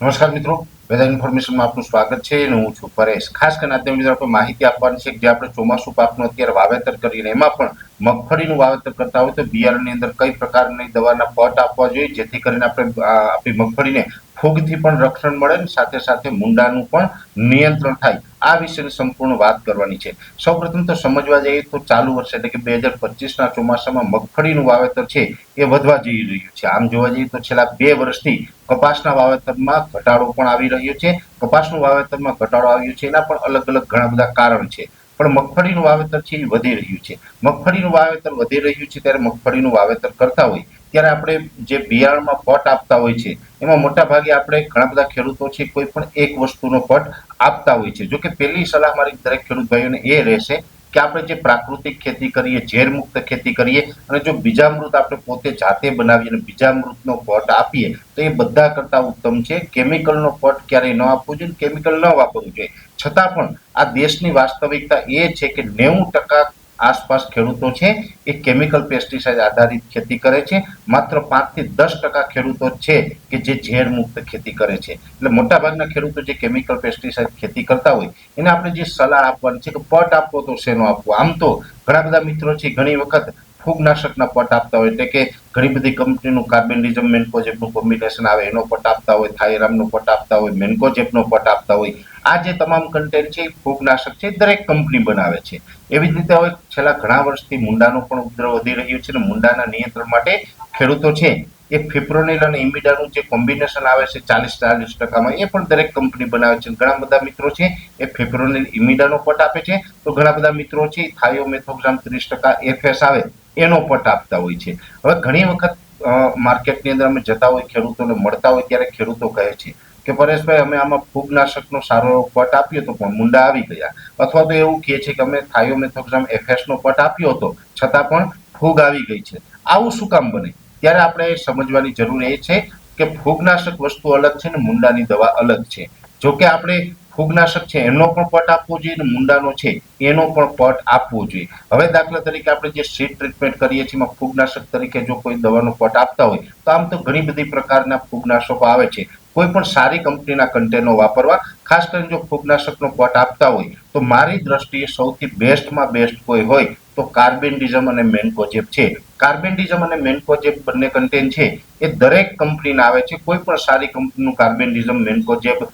નમસ્કાર મિત્રો. વેધર ઇન્ફોર્મેશનમાં આપનું સ્વાગત છે અને હું છું પરેશ. ખાસ કરીને આજના મિત્રો આપણે માહિતી આપવાની છે કે જે આપણે ચોમાસું પાકનું અત્યારે વાવેતર કરીને એમાં પણ મગફળીનું વાવેતર કરતા હોય તો બિયારણની અંદર કઈ પ્રકારની દવાના પટ આપવા જોઈએ જેથી કરીને આપણે આપણી મગફળીને ફૂગથી પણ રક્ષણ મળે ને સાથે સાથે મુંડાનું પણ નિયંત્રણ થાય. આ વિશેની સંપૂર્ણ વાત કરવાની છે. સૌપ્રથમ તો સમજવા જઈએ તો ચાલુ વર્ષ એટલે કે બે હજાર પચીસના ચોમાસામાં મગફળીનું વાવેતર છે એ વધવા જઈ રહ્યું છે. આમ જોવા જઈએ તો છેલ્લા બે વર્ષથી કપાસના વાવેતરમાં ઘટાડો પણ આવી રહ્યો છે. કપાસનું વાવેતરમાં ઘટાડો આવ્યો છે એના પણ અલગ અલગ ઘણા બધા કારણ છે. પણ મગફળીનું વાવેતર છે એ વધી રહ્યું છે. મગફળીનું વાવેતર વધી રહ્યું છે ત્યારે મગફળીનું વાવેતર કરતા હોય ત્યારે આપણે જે બિયારણમાં પટ આપતા હોય છે, એમાં મોટા ભાગે આપણે ઘણા બધા ખેડૂતો છે, કોઈ પણ એક વસ્તુનો પટ આપતા હોય છે. જો કે પહેલી સલાહ મારી દરેક ખેડૂત ભાઈઓને એ રહેશે કે આપણે જે પ્રાકૃતિક ખેતી કરીએ, ઝેરમુક્ત ખેતી કરીએ અને જો બીજામૃત આપણે પોતે જાતે બનાવીએ અને બીજામૃતનો પટ આપીએ, તો એ બધા કરતાં ઉત્તમ છે. કેમિકલનો પટ ક્યારેય ન આપવો જોઈએ કેમિકલ ન વાપરવું જોઈએ. છતાં પણ આ દેશની વાસ્તવિકતા એ છે કે નેવું ટકા આસપાસ ખેડૂતો છે. એ કેમિકલ પેસ્ટિસાઇડ આધારિત ખેતી કરે છે. માત્ર પાંચથી દસ ટકા ખેડૂતો છે કે જે ઝેર મુક્ત ખેતી કરે છે. એટલે મોટાભાગના ખેડૂતો જે કેમિકલ પેસ્ટિસાઇડ ખેતી કરતા હોય, એને આપણે જે સલાહ આપવાની છે કે પટ આપવો તો શેનો આપવો? આમ તો ઘણા બધા મિત્રો છે, ઘણી વખત ફૂગનાશકના પટ આપતા હોય એટલે કે ઘણી બધી કંપનીનું કાર્બેન્ડિઝમ મેન્કોજેપનું કોમ્બિનેશન આવે, એનો પટ આપતા હોય થાયરામનો પટ આપતા હોય મેન્કોજેપનો પટ આપતા હોય. આ જે તમામ કન્ટેન્ટ છે ફૂગનાશક છે દરેક કંપની બનાવે છે. એવી જ રીતે હવે છેલ્લા ઘણા વર્ષથી મુંડાનો પણ ઉપદ્રવ વધી રહ્યો છે અને મુંડાના નિયંત્રણ માટે ખેડૂતો છે, એ ફિપ્રોનિલ અને ઇમિડાનું જે કોમ્બિનેશન આવે છે, ચાલીસ ચાલીસ ટકામાં, એ પણ દરેક કંપની બનાવે છે. ઘણા બધા મિત્રો છે, એ ફિપ્રોનિલ, ઇમિડાનો પટ આપે છે. તો ઘણા બધા મિત્રો છે થાયોમેથોગ્રામ ત્રીસ ટકા એફએસ આવે. એનો પટ આપતા હોય છે. હવે ઘણી વખત માર્કેટની અંદર અમે જતા હોય, ખેડૂતોને મળતા હોય ત્યારે ખેડૂતો કહે છે કે, પરેશભાઈ, અમે આમાં ફૂગનાશકનો સારો પટ આપ્યો હતો પણ મુંડા આવી ગયા. અથવા તો એવું કહે છે કે, અમે થાયોમેથોક્ઝામ એફએસનો પટ આપ્યો હતો, છતાં પણ ફૂગ આવી ગઈ છે. આવું શું કામ બને? ત્યારે આપણે સમજવાની જરૂર એ છે કે ફૂગનાશક વસ્તુ અલગ છે ને મુંડાની દવા અલગ છે. જો કે આપણે ફૂગનાશક છે, એનો પણ પટ આપવો જોઈએ અને મુંડાનો છે, એનો પણ પટ આપવો જોઈએ. હવે દાખલા તરીકે આપણે જે સીડ ટ્રીટમેન્ટ કરીએ છીએ, એમાં ફૂગનાશક તરીકે જો કોઈ દવાનો પટ આપતા હોય, તો આમ તો ઘણી બધી પ્રકારના ફૂગનાશકો આવે છે. કોઈ પણ સારી કંપનીના કન્ટેનો વાપરવા, ખાસ કરીને જો ફૂગનાશકનો પટ આપતા હોય, તો મારી દ્રષ્ટિએ સૌથી બેસ્ટમાં બેસ્ટ કોઈ હોય, તો કાર્બેન્ડિઝમ અને મેન્કોજેબ છે. કાર્બેન્ડિઝમ અને મેન્કોજેબ બંને કન્ટેન છે. એ દરેક કંપનીના આવે છે. કોઈ પણ સારી કંપનીનું કાર્બેન્ડિઝમ મેન્કોજેબ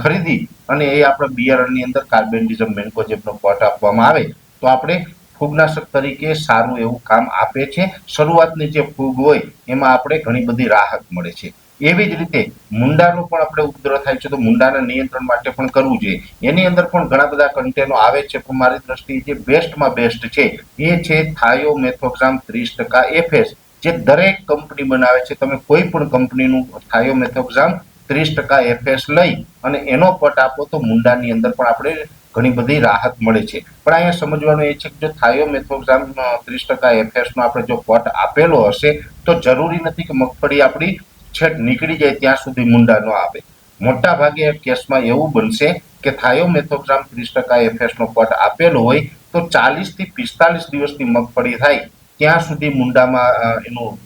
ખરીદી અને એ આપણે બિયારણની અંદર કાર્બેન્ડિઝમ મેન્કોજેબનો પોટ આપવામાં આવે, તો આપણે ફૂગનાશક તરીકે સારું એવું કામ આપે છે. શરૂઆતની જે ફૂગ હોય, એમાં આપણે ઘણી બધી રાહત મળે છે. એવી જ રીતે મુંડાનો પણ આપણે ઉપદ્રવ થાય છે, તો મુંડાના નિયંત્રણ માટે પણ કરવું જોઈએ. એની અંદર પણ ઘણા બધા કન્ટેનો આવે છે, પણ મારી દ્રષ્ટિએ જે બેસ્ટમાં બેસ્ટ છે, એ છે થાયોમેથોક્સામ ત્રીસ ટકા એફએસ, જે દરેક કંપની બનાવે છે. તમે કોઈ પણ કંપનીનું થાયોમેથોક્સામ ત્રીસ ટકા એફએસ લઈ અને એનો પટ આપો તો મુંડાની અંદર પણ આપણે ઘણી બધી રાહત મળે છે. પણ અહીંયા સમજવાનું એ છે કે જો થાયોમેથોક્સામ ત્રીસ ટકા એફએસનો આપણે જો પટ આપેલો હશે તો જરૂરી નથી કે મગફળી આપણી છેટ નીકળી જાય ત્યાં સુધી મુંડા ન આવે. મોટા ભાગે કેસમાં એવું બનશે કે થાયોમેથોક્સામ ત્રીસ ટકા એફએસ નો પટ આપેલો હોય તો ચાલીસથી પિસ્તાલીસ દિવસની મગફળી થાય ત્યાં સુધી મુંડામાં એનું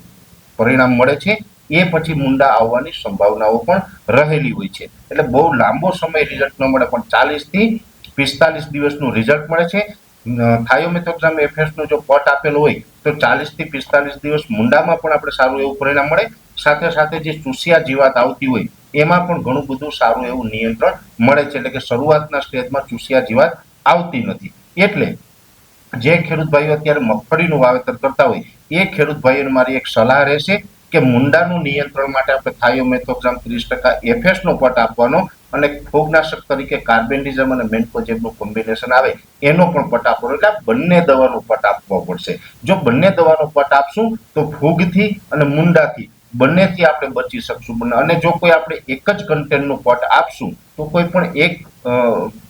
પરિણામ મળે છે. એ પછી મુંડા આવવાની સંભાવનાઓ પણ રહેલી હોય છે. એટલે બહુ લાંબો સમય રિઝલ્ટ ન મળે, પણ ચાલીસથી પિસ્તાલીસ દિવસનું રિઝલ્ટ મળે છે. થાયોમેથોક્સામ એફએસનો જો પટ આપેલો હોય, તો ચાલીસથી પિસ્તાલીસ દિવસ મુંડામાં પણ આપણે સારું એવું પરિણામ મળે. સાથે સાથે જે ચૂસિયા જીવાત આવતી હોય, એમાં પણ ઘણું બધું સારું એવું નિયંત્રણ મળે છે. એટલે કે શરૂઆતના સ્ટેજમાં ચૂસિયા જીવાત આવતી નથી. એટલે જે ખેડૂત ભાઈઓ અત્યારે મગફળીનું વાવેતર કરતા હોય, એ ખેડૂત ભાઈઓને મારી એક સલાહ રહેશે કે મુંડાનું નિયંત્રણ માટે આપણે થાયોમેથોક્સામ ત્રીસ ટકા એફએસનો પટ આપવાનો અને ફૂગનાશક તરીકે કાર્બેન્ડિઝમ અને મેન્કોજેબનું કોમ્બિનેશન આવે એનો પણ પટ આપવાનો. એટલે બંને દવાનો પટ આપવો પડશે. જો બંને દવાનો પટ આપશું, તો ફૂગથી અને મુંડાથી બંનેથી આપણે બચી શકશું અને જો કોઈ આપણે એક જ કન્ટેન્ટનું પટ આપશું, તો કોઈ પણ એક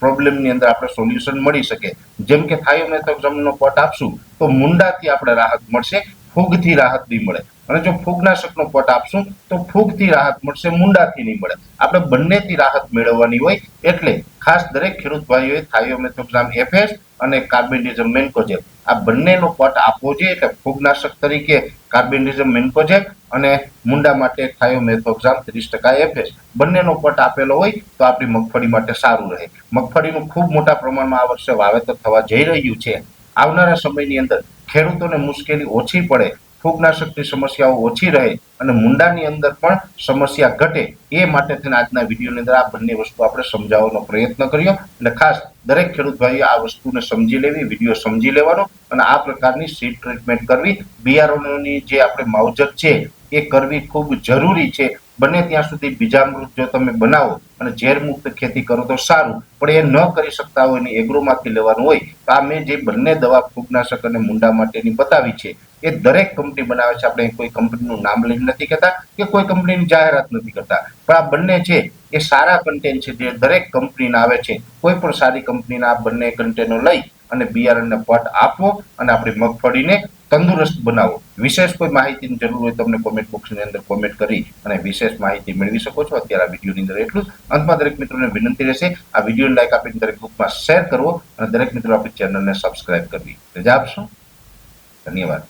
પ્રોબ્લેમની અંદર આપણે સોલ્યુશન મળી શકે. જેમ કે થાયોમેથોક્સામનો પટ આપશું, તો મુંડાથી આપણે રાહત મળશે. ફૂગથી રાહત નહીં મળે. અને જો ફૂગનાશકનો પટ આપશું, તો ફૂગથી રાહત મળશે, મુંડાથી નહીં મળે. આપણે બંનેથી રાહત મેળવવાની હોય, એટલે ખાસ દરેક ખેડૂત ભાઈઓએ થાયોમેથોક્સામ એફએસ અને કાર્બેન્ડિઝમ મેન્કોજેબ. આ બંનેનો પટ આપવો જોઈએ, એટલે ફૂગનાશક તરીકે કાર્બેન્ડિઝમ મેન્કોજેબ અને મુંડા માટે થાયોમેથોક્સામ ત્રીસ ટકા એફએસ બંનેનો પટ આપેલો હોય, તો આપણી મગફળી માટે સારું રહે. મગફળીનું ખૂબ મોટા પ્રમાણમાં આ વર્ષે વાવેતર થવા જઈ રહ્યું છે. આવનારા સમયની અંદર ખેડૂતોને મુશ્કેલી ઓછી પડે, ફૂગનાશકની સમસ્યાઓ ઓછી રહે અને મુંડાની અંદર પણ સમસ્યા ઘટે, એ માટે થઈને આજના વિડીયોની અંદર આ બંને વસ્તુ આપણે સમજાવવાનો પ્રયત્ન કર્યો અને ખાસ દરેક ખેડૂત ભાઈએ આ વસ્તુને સમજી લેવી, વીડિયો સમજી લેવાનો અને આ પ્રકારની સીડ ટ્રીટમેન્ટ કરવી. બિયારણોની જે આપણે માવજત છે, એ કરવી ખૂબ જરૂરી છે. બને ત્યાં સુધી બીજામૃત જો તમે બનાવો અને ઝેરમુક્ત ખેતી કરો તો સારું. પણ એ ન કરી શકતા હોય ને એગ્રોમાંથી લેવાનું હોય, તો આ મેં જે બંને દવા ફૂગનાશક અને મુંડા માટેની બતાવી છે, એ દરેક કંપની બનાવે છે. આપણે કોઈ કંપનીનું નામ લઈને નથી કહેતા કે કોઈ કંપનીની જાહેરાત નથી કરતા. પણ આ બંને છે, એ સારા કન્ટેન્ટ છે જે દરેક કંપનીના આવે છે. કોઈ પણ સારી કંપનીના આ બંને કન્ટેનો લઈ અને બિયારણને પટ આપવો અને આપણી મગફળીને તંદુરસ્ત બનાવો. વિશેષ કોઈ માહિતીની જરૂર હોય તમને કોમેન્ટ બોક્સની અંદર કોમેન્ટ કરી અને વિશેષ માહિતી મેળવી શકો છો. અત્યારે આ વિડીયોની અંદર એટલું જ. અંતમાં દરેક મિત્રોને વિનંતી રહેશે, આ વિડીયોને લાઈક આપીને દરેક ગ્રુપમાં શેર કરવો અને દરેક મિત્રો આપણી ચેનલને સબસ્ક્રાઇબ કરવી. રજા આપશો? ધન્યવાદ.